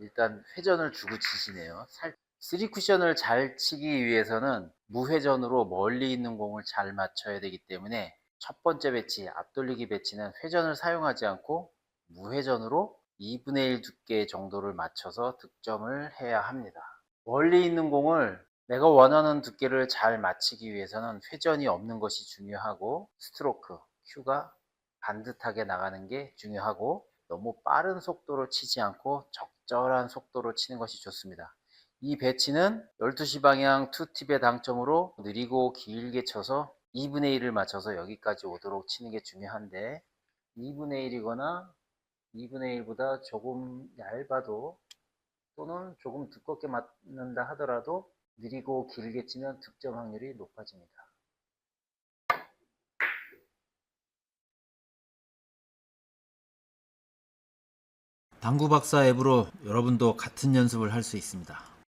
일단 회전을 주고 치시네요. 살, 3쿠션을 잘 치기 위해서는 무회전으로 멀리 있는 공을 잘 맞춰야 되기 때문에 첫 번째 배치, 앞돌리기 배치는 회전을 사용하지 않고 무회전으로 2분의 1 두께 정도를 맞춰서 득점을 해야 합니다. 멀리 있는 공을 내가 원하는 두께를 잘 맞추기 위해서는 회전이 없는 것이 중요하고 스트로크, 큐가 반듯하게 나가는 게 중요하고 너무 빠른 속도로 치지 않고 적 절한 속도로 치는 것이 좋습니다. 이 배치는 12시 방향 투팁의 당점으로 느리고 길게 쳐서 2분의 1을 맞춰서 여기까지 오도록 치는 게 중요한데 2분의 1이거나 2분의 1보다 조금 얇아도 또는 조금 두껍게 맞는다 하더라도 느리고 길게 치면 득점 확률이 높아집니다. 당구 박사 앱으로 여러분도 같은 연습을 할 수 있습니다.